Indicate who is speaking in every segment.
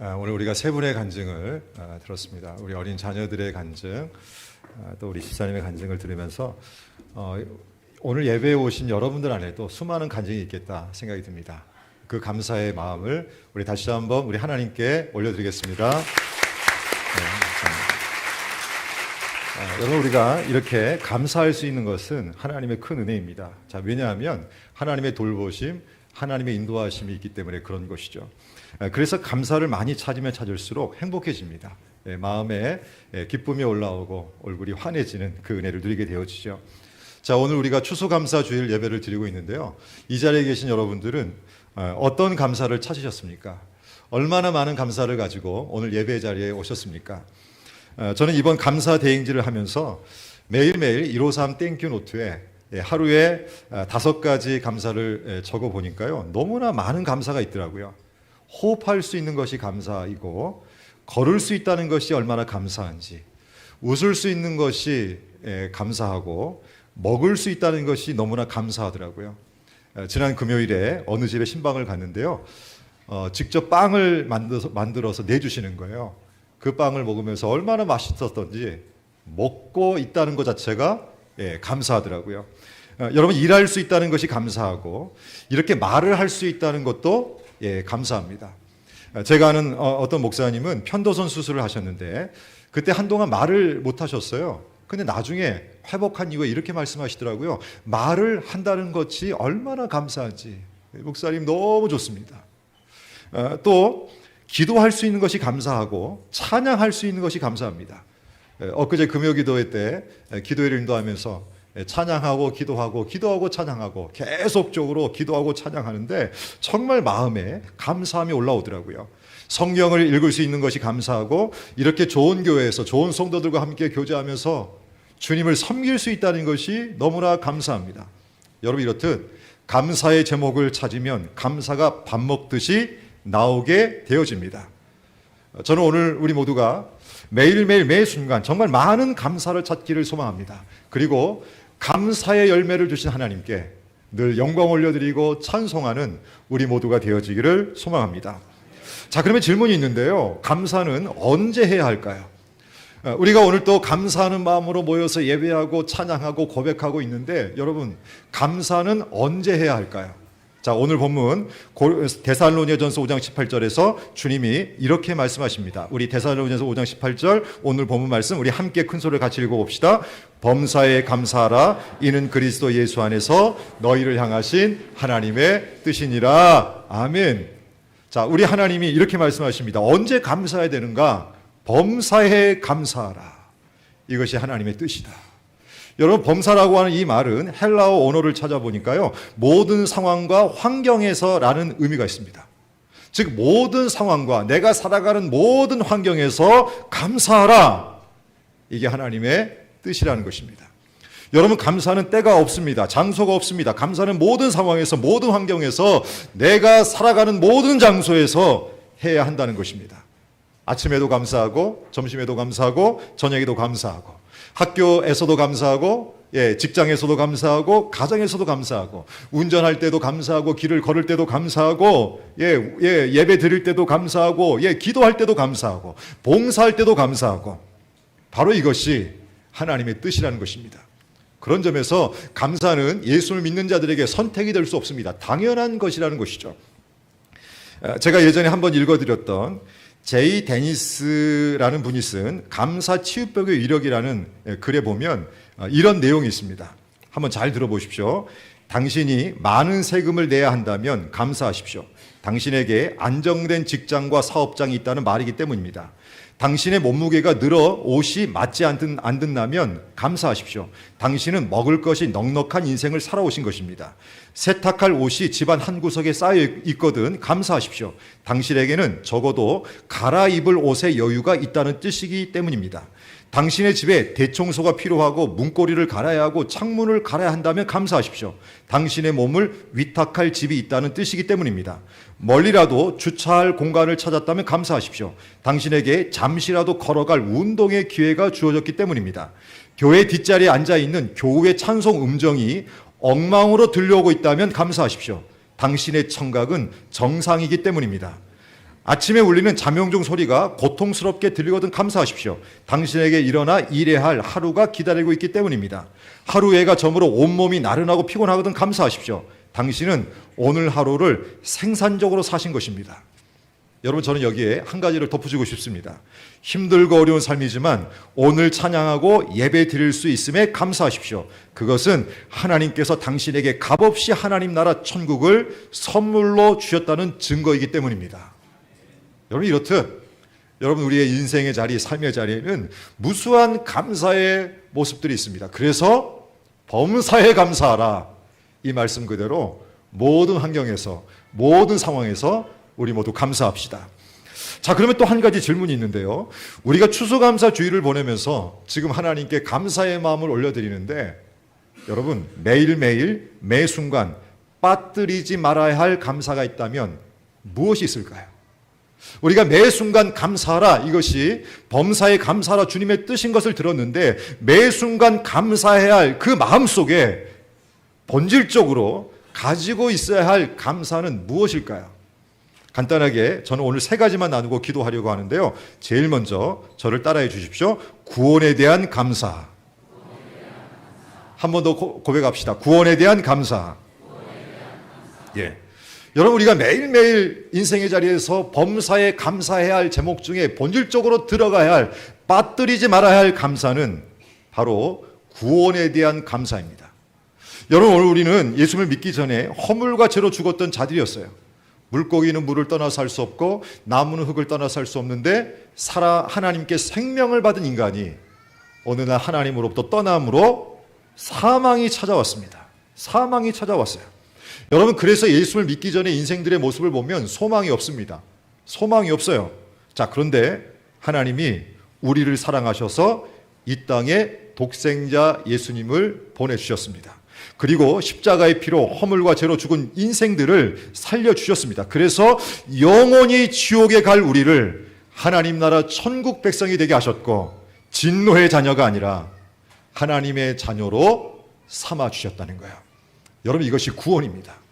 Speaker 1: 아, 오늘 우리가 세 분의 간증을 아, 들었습니다. 우리 어린 자녀들의 간증, 아, 또 우리 집사님의 간증을 들으면서 어, 오늘 예배에 오신 여러분들 안에도 수많은 간증이 있겠다 생각이 듭니다. 그 감사의 마음을 우리 다시 한번 우리 하나님께 올려드리겠습니다. 네, 여러분 우리가 이렇게 감사할 수 있는 것은 하나님의 큰 은혜입니다. 자 왜냐하면 하나님의 돌보심, 하나님의 인도하심이 있기 때문에 그런 것이죠. 아, 그래서 감사를 많이 찾으면 찾을수록 행복해집니다. 예, 마음에 예, 기쁨이 올라오고 얼굴이 환해지는 그 은혜를 누리게 되어지죠. 자 오늘 우리가 추수감사 주일 예배를 드리고 있는데요. 이 자리에 계신 여러분들은 어, 어떤 감사를 찾으셨습니까? 얼마나 많은 감사를 가지고 오늘 예배 자리에 오셨습니까? 어, 저는 이번 감사 대행지를 하면서 매일매일 153 땡큐 노트에 예, 하루에 아, 다섯 가지 감사를 예, 적어 보니까요. 너무나 많은 감사가 있더라고요. 호흡할 수 있는 것이 감사이고 걸을 수 있다는 것이 얼마나 감사한지 웃을 수 있는 것이 예, 감사하고 먹을 수 있다는 것이 너무나 감사하더라고요. 어, 지난 금요일에 어느 집에 신방을 갔는데요. 어, 직접 빵을 만들어서, 만들어서 내주시는 거예요. 그 빵을 먹으면서 얼마나 맛있었던지 먹고 있다는 것 자체가 예, 감사하더라고요. 어, 여러분 일할 수 있다는 것이 감사하고 이렇게 말을 할 수 있다는 것도 예, 감사합니다. 어, 제가 아는 어, 어떤 목사님은 편도선 수술을 하셨는데 그때 한동안 말을 못 하셨어요. 근데 나중에 회복한 이후에 이렇게 말씀하시더라고요. 말을 한다는 것이 얼마나 감사한지. 목사님 너무 좋습니다. 어, 또 기도할 수 있는 것이 감사하고 찬양할 수 있는 것이 감사합니다. 에, 엊그제 금요 기도회 때 에, 기도회를 인도하면서 에, 찬양하고 기도하고 기도하고 찬양하고 계속적으로 기도하고 찬양하는데 정말 마음에 감사함이 올라오더라고요. 성경을 읽을 수 있는 것이 감사하고 이렇게 좋은 교회에서 좋은 성도들과 함께 교제하면서 주님을 섬길 수 있다는 것이 너무나 감사합니다. 여러분 이렇듯 감사의 제목을 찾으면 감사가 밥 먹듯이 나오게 되어집니다. 저는 오늘 우리 모두가 매일매일 매 순간 정말 많은 감사를 찾기를 소망합니다. 그리고 감사의 열매를 주신 하나님께 늘 영광 올려드리고 찬송하는 우리 모두가 되어지기를 소망합니다. 자, 그러면 질문이 있는데요. 감사는 언제 해야 할까요? 어, 우리가 오늘 또 감사하는 마음으로 모여서 예배하고 찬양하고 고백하고 있는데 여러분 감사는 언제 해야 할까요? 자 오늘 본문 데살로니아전서 5장 18절에서 주님이 이렇게 말씀하십니다. 우리 데살로니아전서 5장 18절 오늘 본문 말씀 우리 함께 큰 소리를 같이 읽어 봅시다. 범사에 감사하라 이는 그리스도 예수 안에서 너희를 향하신 하나님의 뜻이니라. 아멘. 자 우리 하나님이 이렇게 말씀하십니다. 언제 감사해야 되는가? 범사에 감사하라. 이것이 하나님의 뜻이다. 여러분 범사라고 하는 이 말은 헬라어 언어를 찾아보니까요. 모든 상황과 환경에서라는 의미가 있습니다. 즉 모든 상황과 내가 살아가는 모든 환경에서 감사하라. 이게 하나님의 뜻이라는 것입니다. 여러분 감사는 때가 없습니다. 장소가 없습니다. 감사는 모든 상황에서 모든 환경에서 내가 살아가는 모든 장소에서 해야 한다는 것입니다. 아침에도 감사하고 점심에도 감사하고 저녁에도 감사하고 학교에서도 감사하고 예, 직장에서도 감사하고 가정에서도 감사하고 운전할 때도 감사하고 길을 걸을 때도 감사하고 예, 예, 예배 드릴 때도 감사하고 예, 기도할 때도 감사하고 봉사할 때도 감사하고 바로 이것이 하나님의 뜻이라는 것입니다. 그런 점에서 감사는 예수를 믿는 자들에게 선택이 될 수 없습니다. 당연한 것이라는 것이죠. 아, 제가 예전에 한번 읽어드렸던 제이 데니스라는 분이 쓴 감사 치유벽의 위력이라는 글에 보면 어, 이런 내용이 있습니다. 한번 잘 들어보십시오. 당신이 많은 세금을 내야 한다면 감사하십시오. 당신에게 안정된 직장과 사업장이 있다는 말이기 때문입니다. 당신의 몸무게가 늘어 옷이 맞지 않든, 않든다면 감사하십시오. 당신은 먹을 것이 넉넉한 인생을 살아오신 것입니다. 세탁할 옷이 집안 한 구석에 쌓여 있거든 감사하십시오. 당신에게는 적어도 갈아입을 옷의 여유가 있다는 뜻이기 때문입니다. 당신의 집에 대청소가 필요하고 문고리를 갈아야 하고 창문을 갈아야 한다면 감사하십시오. 당신의 몸을 위탁할 집이 있다는 뜻이기 때문입니다. 멀리라도 주차할 공간을 찾았다면 감사하십시오. 당신에게 잠시라도 걸어갈 운동의 기회가 주어졌기 때문입니다. 교회 뒷자리에 앉아 있는 교우의 찬송 음정이 엉망으로 들려오고 있다면 감사하십시오. 당신의 청각은 정상이기 때문입니다. 아침에 울리는 자명종 소리가 고통스럽게 들리거든 감사하십시오. 당신에게 일어나 일해야 할 하루가 기다리고 있기 때문입니다. 하루 해가 저물어 온몸이 나른하고 피곤하거든 감사하십시오. 당신은 오늘 하루를 생산적으로 사신 것입니다. 여러분 저는 여기에 한 가지를 덧붙이고 싶습니다. 힘들고 어려운 삶이지만 오늘 찬양하고 예배 드릴 수 있음에 감사하십시오. 그것은 하나님께서 당신에게 값없이 하나님 나라 천국을 선물로 주셨다는 증거이기 때문입니다. 여러분 이렇듯 여러분 우리의 인생의 자리, 삶의 자리에는 무수한 감사의 모습들이 있습니다. 그래서 범사에 감사하라. 이 말씀 그대로 모든 환경에서 모든 상황에서 우리 모두 감사합시다. 자, 그러면 또 한 가지 질문이 있는데요. 우리가 추수감사 주의를 보내면서 지금 하나님께 감사의 마음을 올려드리는데 여러분 매일매일 매 순간 빠뜨리지 말아야 할 감사가 있다면 무엇이 있을까요? 우리가 매 순간 감사하라 이것이 범사에 감사하라 주님의 뜻인 것을 들었는데 매 순간 감사해야 할 그 마음 속에 본질적으로 가지고 있어야 할 감사는 무엇일까요? 간단하게 저는 오늘 세 가지만 나누고 기도하려고 하는데요. 제일 먼저 저를 따라해 주십시오. 구원에 대한 감사. 한 번 더 고백합시다. 구원에 대한 감사. 예. 여러분 우리가 매일매일 인생의 자리에서 범사에 감사해야 할 제목 중에 본질적으로 들어가야 할 빠뜨리지 말아야 할 감사는 바로 구원에 대한 감사입니다. 여러분 오늘 우리는 예수를 믿기 전에 허물과 죄로 죽었던 자들이었어요. 물고기는 물을 떠나 살 수 없고 나무는 흙을 떠나 살 수 없는데 살아 하나님께 생명을 받은 인간이 어느 날 하나님으로부터 떠남으로 사망이 찾아왔습니다. 사망이 찾아왔어요. 여러분 그래서 예수를 믿기 전에 인생들의 모습을 보면 소망이 없습니다. 소망이 없어요. 자, 그런데 하나님이 우리를 사랑하셔서 이 땅에 독생자 예수님을 보내 주셨습니다. 그리고 십자가의 피로 허물과 죄로 죽은 인생들을 살려 주셨습니다. 그래서 영원히 지옥에 갈 우리를 하나님 나라 천국 백성이 되게 하셨고 진노의 자녀가 아니라 하나님의 자녀로 삼아 주셨다는 거예요. 여러분 이것이 구원입니다.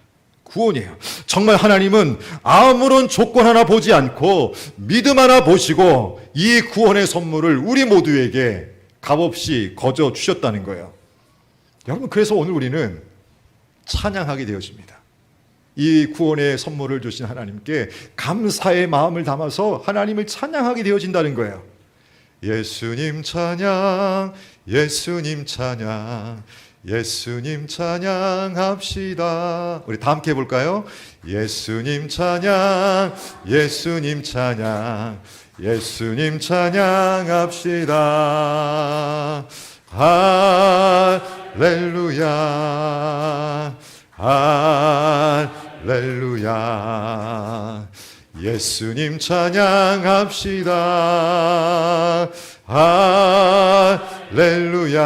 Speaker 1: 구원이에요. 정말 하나님은 아무런 조건 하나 보지 않고 믿음 하나 보시고 이 구원의 선물을 우리 모두에게 값없이 거저 주셨다는 거예요. 여러분 그래서 오늘 우리는 찬양하게 되어집니다. 이 구원의 선물을 주신 하나님께 감사의 마음을 담아서 하나님을 찬양하게 되어진다는 거예요. 예수님 찬양, 예수님 찬양, 예수님 찬양합시다. 우리 다 함께 해볼까요? 예수님 찬양, 예수님 찬양, 예수님 찬양합시다. 할렐루야, 할렐루야. 예수님 찬양합시다. 할렐루야.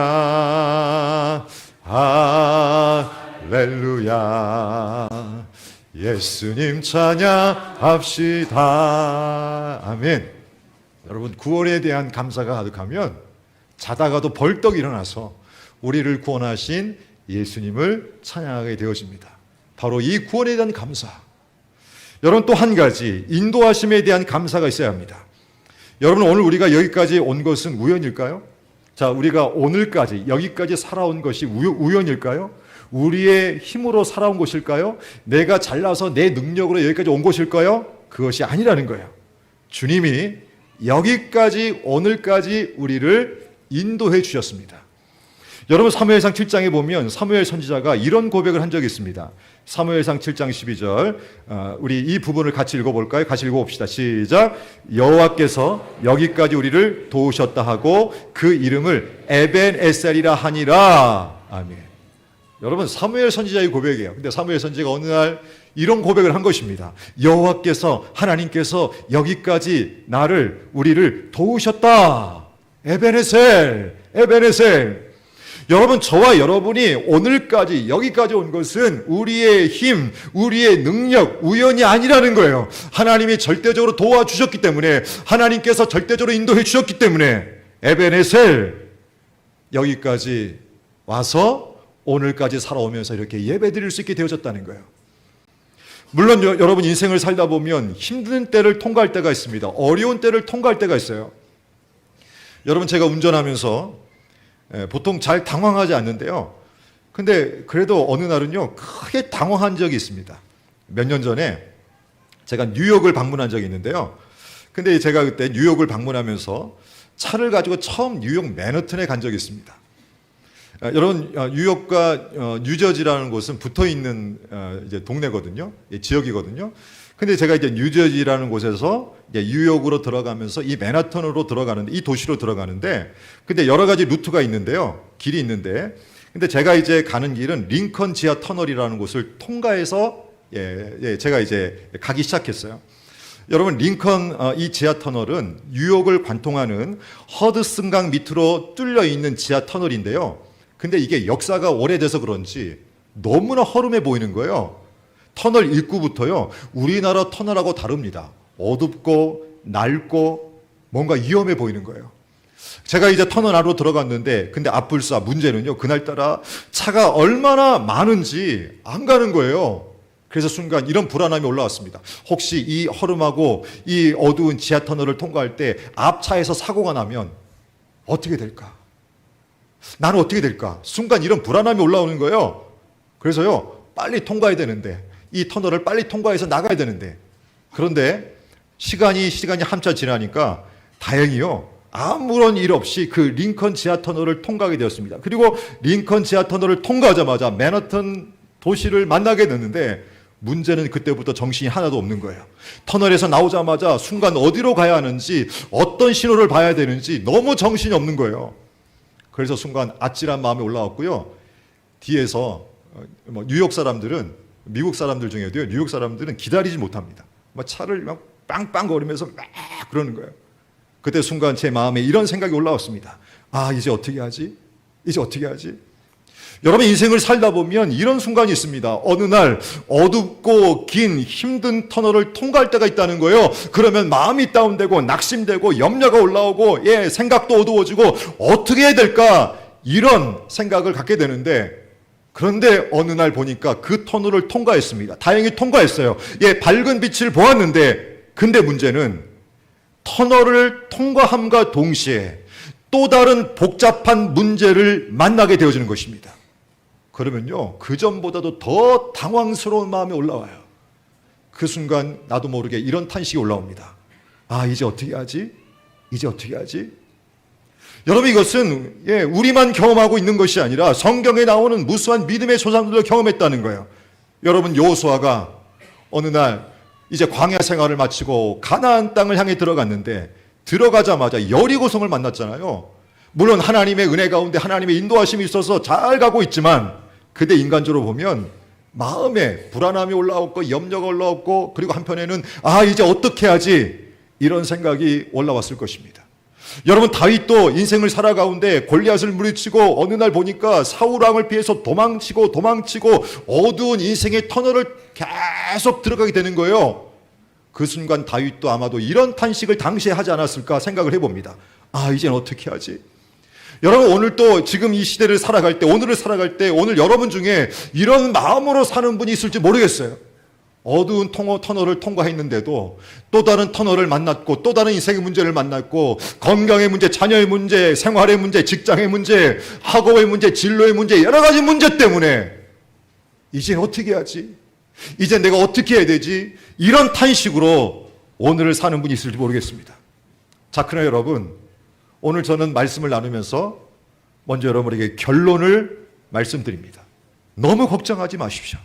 Speaker 1: 할렐루야. 예수님 찬양합시다. 아멘. 여러분, 구원에 대한 감사가 가득하면 자다가도 벌떡 일어나서 우리를 구원하신 예수님을 찬양하게 되어집니다. 바로 이 구원에 대한 감사. 여러분 또 한 가지 인도하심에 대한 감사가 있어야 합니다. 여러분 오늘 우리가 여기까지 온 것은 우연일까요? 자, 우리가 오늘까지 여기까지 살아온 것이 우연일까요? 우리의 힘으로 살아온 것일까요? 내가 잘나서 내 능력으로 여기까지 온 것일까요? 그것이 아니라는 거예요. 주님이 여기까지 오늘까지 우리를 인도해 주셨습니다. 여러분 사무엘상 7장에 보면 사무엘 선지자가 이런 고백을 한 적이 있습니다. 사무엘상 7장 12절 어, 우리 이 부분을 같이 읽어볼까요? 같이 읽어봅시다. 시작. 여호와께서 여기까지 우리를 도우셨다 하고 그 이름을 에벤 에셀이라 하니라. 아멘. 여러분 사무엘 선지자의 고백이에요. 근데 사무엘 선지자가 어느 날 이런 고백을 한 것입니다. 여호와께서 하나님께서 여기까지 나를 우리를 도우셨다. 에벤에셀, 에벤에셀. 여러분, 저와 여러분이 오늘까지, 여기까지 온 것은 우리의 힘, 우리의 능력, 우연이 아니라는 거예요. 하나님이 절대적으로 도와주셨기 때문에, 하나님께서 절대적으로 인도해 주셨기 때문에, 에베네셀, 여기까지 와서 오늘까지 살아오면서 이렇게 예배 드릴 수 있게 되어졌다는 거예요. 물론 여, 여러분 인생을 살다 보면 힘든 때를 통과할 때가 있습니다. 어려운 때를 통과할 때가 있어요. 여러분 제가 운전하면서 예, 보통 잘 당황하지 않는데요. 근데 그래도 어느 날은요 크게 당황한 적이 있습니다. 몇 년 전에 제가 뉴욕을 방문한 적이 있는데요. 근데 제가 그때 뉴욕을 방문하면서 차를 가지고 처음 뉴욕 맨하튼에 간 적이 있습니다. 아, 여러분 어, 뉴욕과 어, 뉴저지라는 곳은 붙어 있는 어, 동네거든요, 예, 지역이거든요. 근데 제가 이제 뉴저지라는 곳에서 이제 뉴욕으로 들어가면서 이 맨하튼으로 들어가는데 이 도시로 들어가는데 근데 여러 가지 루트가 있는데요, 길이 있는데 근데 제가 이제 가는 길은 링컨 지하 터널이라는 곳을 통과해서 예, 예, 제가 이제 가기 시작했어요. 여러분 링컨 어, 이 지하 터널은 뉴욕을 관통하는 허드슨강 밑으로 뚫려 있는 지하 터널인데요. 근데 이게 역사가 오래돼서 그런지 너무나 허름해 보이는 거예요. 터널 입구부터요. 우리나라 터널하고 다릅니다. 어둡고 낡고 뭔가 위험해 보이는 거예요. 제가 이제 터널 안으로 들어갔는데 근데 앞불사 문제는요. 그날따라 차가 얼마나 많은지 안 가는 거예요. 그래서 순간 이런 불안함이 올라왔습니다. 혹시 이 허름하고 이 어두운 지하 터널을 통과할 때 앞차에서 사고가 나면 어떻게 될까? 나는 어떻게 될까? 순간 이런 불안함이 올라오는 거예요. 그래서요, 빨리 통과해야 되는데, 이 터널을 빨리 통과해서 나가야 되는데, 그런데 시간이, 시간이 한참 지나니까 다행히요, 아무런 일 없이 그 링컨 지하 터널을 통과하게 되었습니다. 그리고 링컨 지하 터널을 통과하자마자 맨하튼 도시를 만나게 됐는데, 문제는 그때부터 정신이 하나도 없는 거예요. 터널에서 나오자마자 순간 어디로 가야 하는지, 어떤 신호를 봐야 되는지 너무 정신이 없는 거예요. 그래서 순간 아찔한 마음이 올라왔고요. 뒤에서 어, 뭐 뉴욕 사람들은 미국 사람들 중에도요. 뉴욕 사람들은 기다리지 못합니다. 막 차를 막 빵빵 거리면서 막 그러는 거예요. 그때 순간 제 마음에 이런 생각이 올라왔습니다. 아 이제 어떻게 하지? 이제 어떻게 하지? 여러분 인생을 살다 보면 이런 순간이 있습니다. 어느 날 어둡고 긴 힘든 터널을 통과할 때가 있다는 거예요. 그러면 마음이 다운되고 낙심되고 염려가 올라오고 예, 생각도 어두워지고 어떻게 해야 될까? 이런 생각을 갖게 되는데 그런데 어느 날 보니까 그 터널을 통과했습니다. 다행히 통과했어요. 예, 밝은 빛을 보았는데 근데 문제는 터널을 통과함과 동시에 또 다른 복잡한 문제를 만나게 되어지는 것입니다. 그러면요, 그 전보다도 더 당황스러운 마음이 올라와요. 그 순간 나도 모르게 이런 탄식이 올라옵니다. 아, 이제 어떻게 하지? 이제 어떻게 하지? 여러분 이것은 예, 우리만 경험하고 있는 것이 아니라 성경에 나오는 무수한 믿음의 조상들도 경험했다는 거예요. 여러분 여호수아가 어느 날 이제 광야 생활을 마치고 가나안 땅을 향해 들어갔는데 들어가자마자 여리고성을 만났잖아요. 물론 하나님의 은혜 가운데 하나님의 인도하심이 있어서 잘 가고 있지만 그대 인간적으로 보면 마음에 불안함이 올라왔고 염려가 올라왔고 그리고 한편에는 아 이제 어떻게 하지 이런 생각이 올라왔을 것입니다. 여러분 다윗도 인생을 살아가운데 골리앗을 물리치고 어느 날 보니까 사울 왕을 피해서 도망치고 도망치고 어두운 인생의 터널을 계속 들어가게 되는 거예요. 그 순간 다윗도 아마도 이런 탄식을 당시에 하지 않았을까 생각을 해봅니다. 아 이젠 어떻게 하지? 여러분 오늘 또 지금 이 시대를 살아갈 때 오늘을 살아갈 때 오늘 여러분 중에 이런 마음으로 사는 분이 있을지 모르겠어요. 어두운 통어, 터널을 통과했는데도 또 다른 터널을 만났고 또 다른 인생의 문제를 만났고 건강의 문제, 자녀의 문제, 생활의 문제, 직장의 문제, 학업의 문제, 진로의 문제 여러 가지 문제 때문에 이제 어떻게 하지? 이제 내가 어떻게 해야 되지? 이런 탄식으로 오늘을 사는 분이 있을지 모르겠습니다. 자, 그러나 여러분 오늘 저는 말씀을 나누면서 먼저 여러분에게 결론을 말씀드립니다. 너무 걱정하지 마십시오.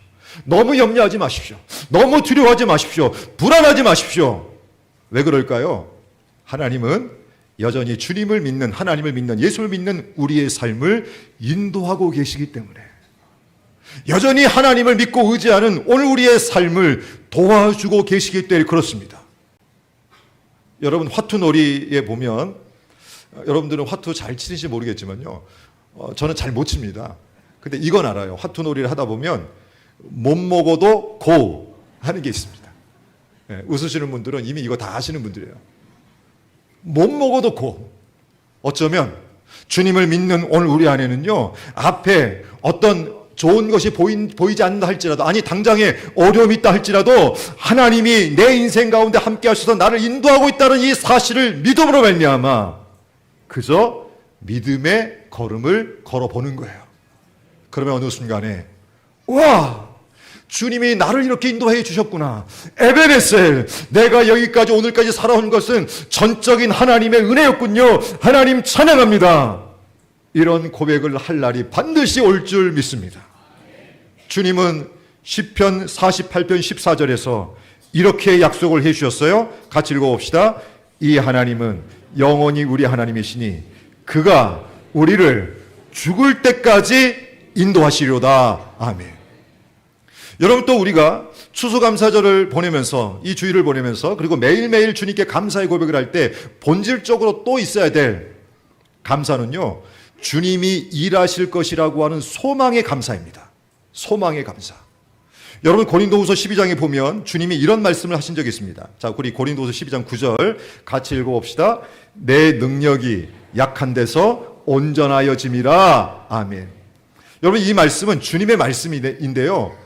Speaker 1: 너무 염려하지 마십시오. 너무 두려워하지 마십시오. 불안하지 마십시오. 왜 그럴까요? 하나님은 여전히 주님을 믿는 하나님을 믿는 예수를 믿는 우리의 삶을 인도하고 계시기 때문에 여전히 하나님을 믿고 의지하는 오늘 우리의 삶을 도와주고 계시기 때문에 그렇습니다. 여러분 화투놀이에 보면 어, 여러분들은 화투 잘 치는지 모르겠지만요. 어, 저는 잘 못 칩니다. 근데 이건 알아요. 화투놀이를 하다 보면 못 먹어도 고 하는 게 있습니다. 예, 웃으시는 분들은 이미 이거 다 아시는 분들이에요. 못 먹어도 고. 어쩌면 주님을 믿는 오늘 우리 안에는요, 앞에 어떤 좋은 것이 보인, 보이지 않는다 할지라도 아니 당장에 어려움이 있다 할지라도 하나님이 내 인생 가운데 함께 하셔서 나를 인도하고 있다는 이 사실을 믿음으로 말미암아 그저 믿음의 걸음을 걸어보는 거예요. 그러면 어느 순간에 와 주님이 나를 이렇게 인도해 주셨구나. 에베레셀 내가 여기까지 오늘까지 살아온 것은 전적인 하나님의 은혜였군요. 하나님 찬양합니다. 이런 고백을 할 날이 반드시 올 줄 믿습니다. 주님은 시편 48편 14절에서 이렇게 약속을 해 주셨어요. 같이 읽어 봅시다. 이 하나님은 영원히 우리 하나님이시니 그가 우리를 죽을 때까지 인도하시려다. 아멘. 여러분 또 우리가 추수감사절을 보내면서 이 주일을 보내면서 그리고 매일매일 주님께 감사의 고백을 할 때 본질적으로 또 있어야 될 감사는요. 주님이 일하실 것이라고 하는 소망의 감사입니다. 소망의 감사. 여러분 고린도후서 12장에 보면 주님이 이런 말씀을 하신 적이 있습니다. 자, 우리 고린도후서 12장 9절 같이 읽어 봅시다. 내 능력이 약한 데서 온전하여짐이라. 아멘. 여러분 이 말씀은 주님의 말씀인데요.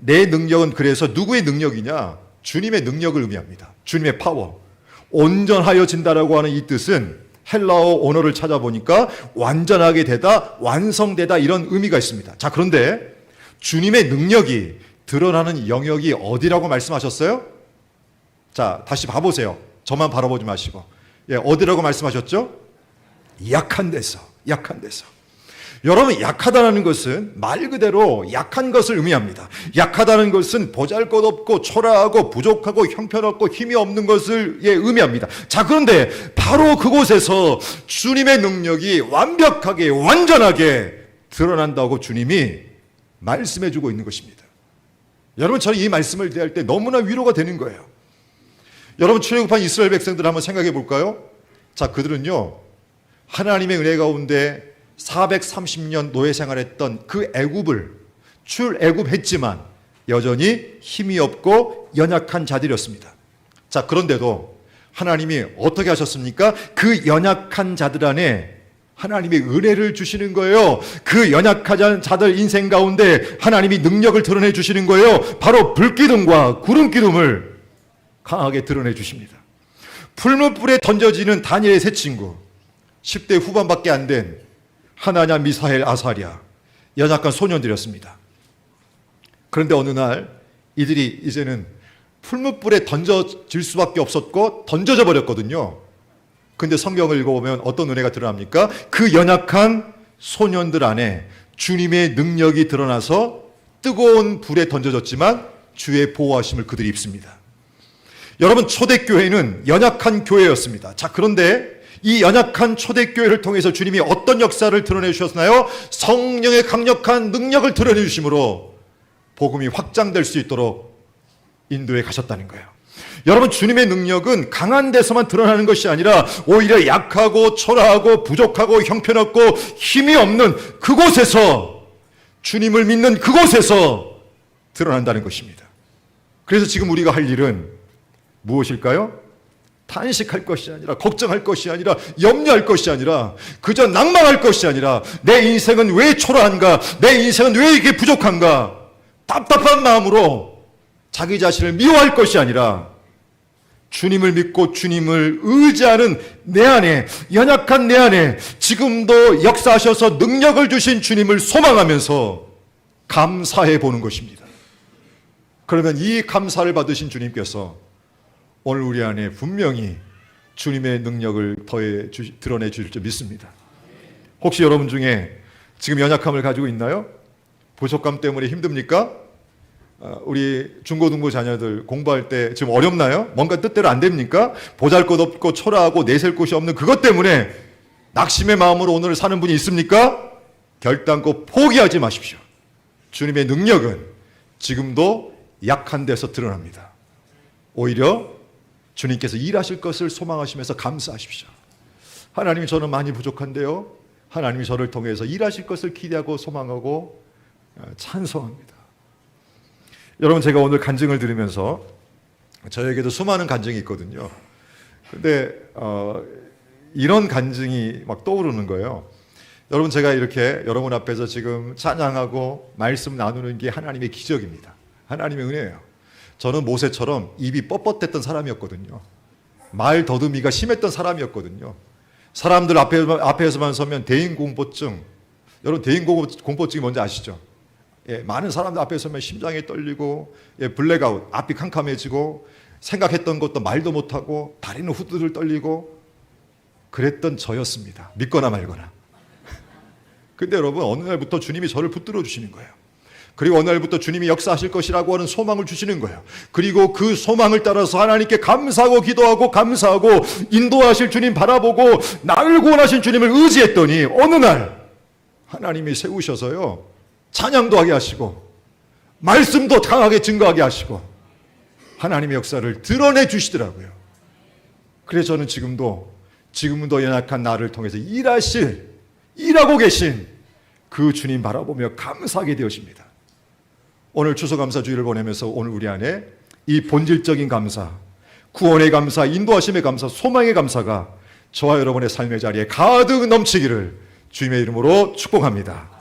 Speaker 1: 내 능력은 그래서 누구의 능력이냐? 주님의 능력을 의미합니다. 주님의 파워. 온전하여진다라고 하는 이 뜻은 헬라어 언어를 찾아보니까 완전하게 되다, 완성되다 이런 의미가 있습니다. 자, 그런데 주님의 능력이 드러나는 영역이 어디라고 말씀하셨어요? 자, 다시 봐보세요. 저만 바라보지 마시고. 예, 어디라고 말씀하셨죠? 약한 데서, 약한 데서. 여러분, 약하다는 것은 말 그대로 약한 것을 의미합니다. 약하다는 것은 보잘 것 없고, 초라하고, 부족하고, 형편없고, 힘이 없는 것을 예, 의미합니다. 자, 그런데 바로 그곳에서 주님의 능력이 완벽하게, 완전하게 드러난다고 주님이 말씀해 주고 있는 것입니다. 여러분, 저는 이 말씀을 대할 때 너무나 위로가 되는 거예요. 여러분, 출애굽한 이스라엘 백성들 한번 생각해 볼까요? 자, 그들은요, 하나님의 은혜 가운데 430년 노예 생활했던 그 애굽을 출애굽했지만 여전히 힘이 없고 연약한 자들이었습니다. 자, 그런데도 하나님이 어떻게 하셨습니까? 그 연약한 자들 안에 하나님의 은혜를 주시는 거예요. 그 연약한 자들 인생 가운데 하나님이 능력을 드러내 주시는 거예요. 바로 불기둥과 구름기둥을 강하게 드러내 주십니다. 풀무불에 던져지는 다니엘의 세 친구, 10대 후반밖에 안 된 하나냐, 미사엘, 아사랴, 연약한 소년들이었습니다. 그런데 어느 날 이들이 이제는 풀무불에 던져질 수밖에 없었고 던져져 버렸거든요. 근데 성경을 읽어보면 어떤 은혜가 드러납니까? 그 연약한 소년들 안에 주님의 능력이 드러나서 뜨거운 불에 던져졌지만 주의 보호하심을 그들이 입습니다. 여러분, 초대교회는 연약한 교회였습니다. 자, 그런데 이 연약한 초대교회를 통해서 주님이 어떤 역사를 드러내 주셨나요? 성령의 강력한 능력을 드러내 주심으로 복음이 확장될 수 있도록 인도에 가셨다는 거예요. 여러분 주님의 능력은 강한 데서만 드러나는 것이 아니라 오히려 약하고 초라하고 부족하고 형편없고 힘이 없는 그곳에서 주님을 믿는 그곳에서 드러난다는 것입니다. 그래서 지금 우리가 할 일은 무엇일까요? 탄식할 것이 아니라 걱정할 것이 아니라 염려할 것이 아니라 그저 낭망할 것이 아니라 내 인생은 왜 초라한가? 내 인생은 왜 이렇게 부족한가? 답답한 마음으로 자기 자신을 미워할 것이 아니라 주님을 믿고 주님을 의지하는 내 안에 연약한 내 안에 지금도 역사하셔서 능력을 주신 주님을 소망하면서 감사해 보는 것입니다. 그러면 이 감사를 받으신 주님께서 오늘 우리 안에 분명히 주님의 능력을 더해 주, 드러내 주실 줄 믿습니다. 혹시 여러분 중에 지금 연약함을 가지고 있나요? 부족감 때문에 힘듭니까? 어, 우리 중고등부 자녀들 공부할 때 지금 어렵나요? 뭔가 뜻대로 안 됩니까? 보잘 것 없고 초라하고 내셀 곳이 없는 그것 때문에 낙심의 마음으로 오늘 사는 분이 있습니까? 결단코 포기하지 마십시오. 주님의 능력은 지금도 약한 데서 드러납니다. 오히려 주님께서 일하실 것을 소망하시면서 감사하십시오. 하나님 저는 많이 부족한데요. 하나님이 저를 통해서 일하실 것을 기대하고 소망하고 어, 찬송합니다. 여러분 제가 오늘 간증을 들으면서 저에게도 수많은 간증이 있거든요. 근데 어, 이런 간증이 막 떠오르는 거예요. 여러분 제가 이렇게 여러분 앞에서 지금 찬양하고 말씀 나누는 게 하나님의 기적입니다. 하나님의 은혜예요. 저는 모세처럼 입이 뻣뻣했던 사람이었거든요. 말 더듬이가 심했던 사람이었거든요. 사람들 앞에, 앞에서만 서면 대인공포증. 여러분 대인공포증이 뭔지 아시죠? 예, 많은 사람들 앞에 서면 심장이 떨리고 예, 블랙아웃, 앞이 캄캄해지고 생각했던 것도 말도 못하고 다리는 후두들 떨리고 그랬던 저였습니다. 믿거나 말거나. 근데 여러분 어느 날부터 주님이 저를 붙들어 주시는 거예요. 그리고 어느 날부터 주님이 역사하실 것이라고 하는 소망을 주시는 거예요. 그리고 그 소망을 따라서 하나님께 감사하고 기도하고 감사하고 인도하실 주님 바라보고 나를 구원하신 주님을 의지했더니 어느 날 하나님이 세우셔서요. 찬양도 하게 하시고 말씀도 강하게 증거하게 하시고 하나님의 역사를 드러내 주시더라고요. 그래서 저는 지금도 지금도 연약한 나를 통해서 일하실 일하고 계신 그 주님 바라보며 감사하게 되어집니다. 오늘 추수감사주의를 보내면서 오늘 우리 안에 이 본질적인 감사, 구원의 감사, 인도하심의 감사, 소망의 감사가 저와 여러분의 삶의 자리에 가득 넘치기를 주님의 이름으로 축복합니다.